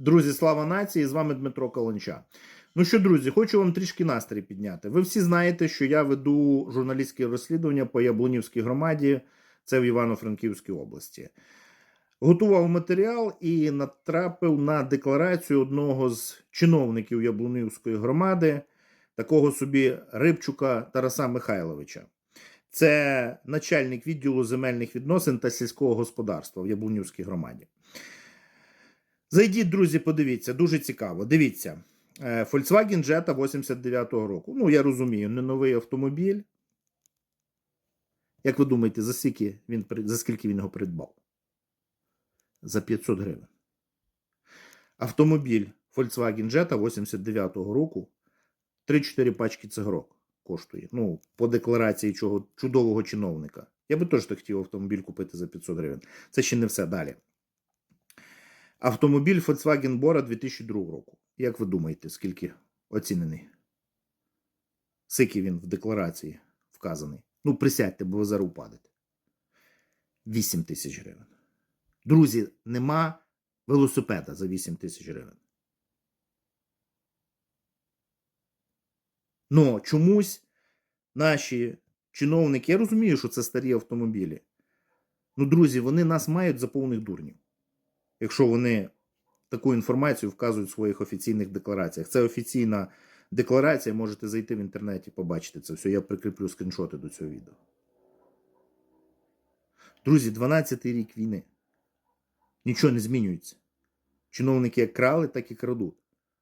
Друзі, слава нації! З вами Дмитро Каланча. Ну що, друзі, хочу вам трішки настрій підняти. Ви всі знаєте, що я веду журналістське розслідування по Яблунівській громаді, це в Івано-Франківській області. Готував матеріал і натрапив на декларацію одного з чиновників Яблунівської громади, такого собі Рибчука Тараса Михайловича. Це начальник відділу земельних відносин та сільського господарства в Яблунівській громаді. Зайдіть, друзі, подивіться, дуже цікаво. Дивіться. Е, Volkswagen Jetta 89-го року. Ну, я розумію, не новий автомобіль. Як ви думаєте, за скільки він, за скільки він його придбав? За 500 гривень. Автомобіль Volkswagen Jetta 89-го року 3-4 пачки цигарок коштує. Ну, по декларації чого чудового чиновника. Я би теж так хотів автомобіль купити за 500 гривень. Це ще не все далі. Автомобіль Volkswagen Bora 2002 року. Як ви думаєте, скільки оцінений? Скільки він в декларації вказаний? Ну, присядьте, бо ви зараз упадете. 8 тисяч гривень. Друзі, нема велосипеда за 8 тисяч гривень. Ну, чомусь наші чиновники, я розумію, що це старі автомобілі. Ну, друзі, вони нас мають за повних дурнів якщо вони таку інформацію вказують в своїх офіційних деклараціях. Це офіційна декларація, можете зайти в інтернеті, побачити це все. Я прикріплю скріншоти до цього відео. Друзі, 12-й рік війни. Нічого не змінюється. Чиновники як крали, так і крадуть.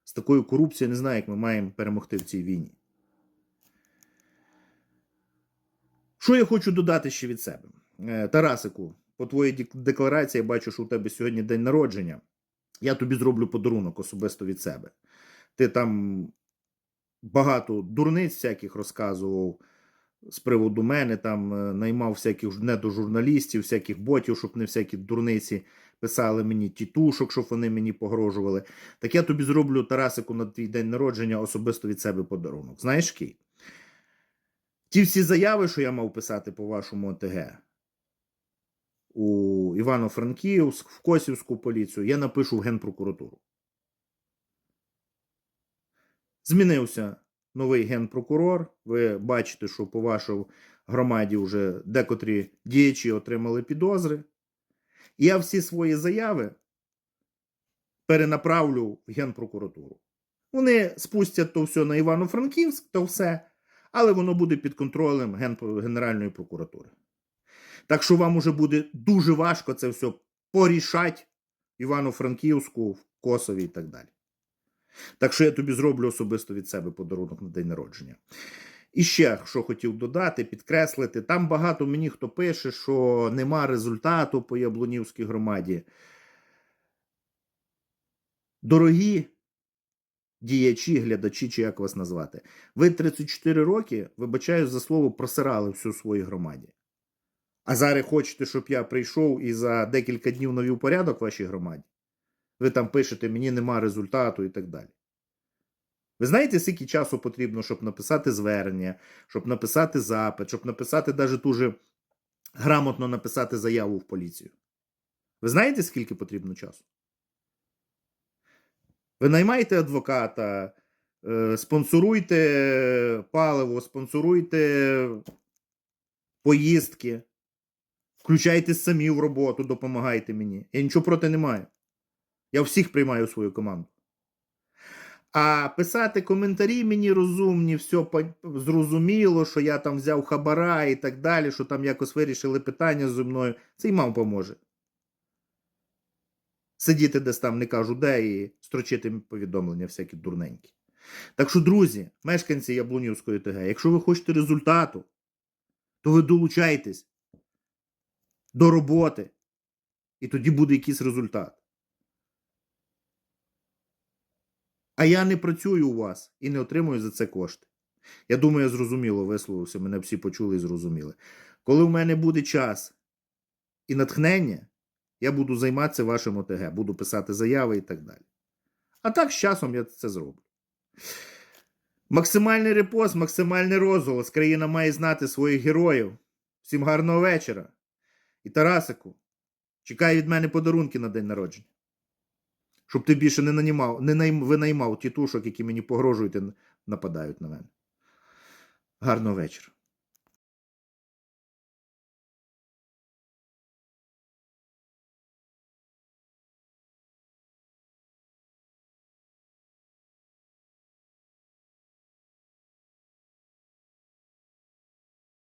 З такою корупцією не знаю, як ми маємо перемогти в цій війні. Що я хочу додати ще від себе? Е, Тарасику, по твоїй декларації я бачу, що у тебе сьогодні день народження. Я тобі зроблю подарунок особисто від себе. Ти там багато дурниць всяких розказував з приводу мене, там е, наймав всяких недожурналістів, всяких ботів, щоб не всякі дурниці писали мені тітушок, щоб вони мені погрожували. Так я тобі зроблю Тарасику на твій день народження особисто від себе подарунок. Знаєш який? Ті всі заяви, що я мав писати по вашому ОТГ у Івано-Франківськ, в Косівську поліцію, я напишу в Генпрокуратуру. Змінився новий генпрокурор. Ви бачите, що по вашій громаді вже декотрі діячі отримали підозри. Я всі свої заяви перенаправлю в Генпрокуратуру. Вони спустять то все на Івано-Франківськ, то все, але воно буде під контролем Ген- Генеральної прокуратури. Так що вам уже буде дуже важко це все порішати Івано-Франківську, в Косові і так далі. Так що я тобі зроблю особисто від себе подарунок на день народження. І ще що хотів додати, підкреслити, там багато мені хто пише, що нема результату по Яблунівській громаді. Дорогі діячі, глядачі, чи як вас назвати, ви 34 роки, вибачаю за слово, просирали всю свою громаді. А зараз хочете, щоб я прийшов і за декілька днів навів порядок в вашій громаді? Ви там пишете, мені нема результату і так далі. Ви знаєте, скільки часу потрібно, щоб написати звернення, щоб написати запит, щоб написати навіть дуже грамотно написати заяву в поліцію? Ви знаєте, скільки потрібно часу? Ви наймаєте адвоката, е, спонсоруйте паливо, спонсоруйте поїздки, включайтесь самі в роботу, допомагайте мені. Я нічого проти не маю. Я всіх приймаю в свою команду. А писати коментарі мені розумні, все зрозуміло, що я там взяв хабара і так далі, що там якось вирішили питання зі мною. Це й мав поможе. Сидіти десь там, не кажу де, і строчити повідомлення всякі дурненькі. Так що, друзі, мешканці Яблунівської ТГ, якщо ви хочете результату, то ви долучайтесь до роботи, і тоді буде якийсь результат. А я не працюю у вас і не отримую за це кошти. Я думаю, я зрозуміло висловився, мене всі почули і зрозуміли. Коли в мене буде час і натхнення, я буду займатися вашим ОТГ, буду писати заяви і так далі. А так з часом я це зроблю. Максимальний репост, максимальний розголос. Країна має знати своїх героїв. Всім гарного вечора. І Тарасику, чекай від мене подарунки на день народження. Щоб ти більше не нанімав, не найм, винаймав тітушок, які мені погрожують і нападають на мене. Гарного вечора.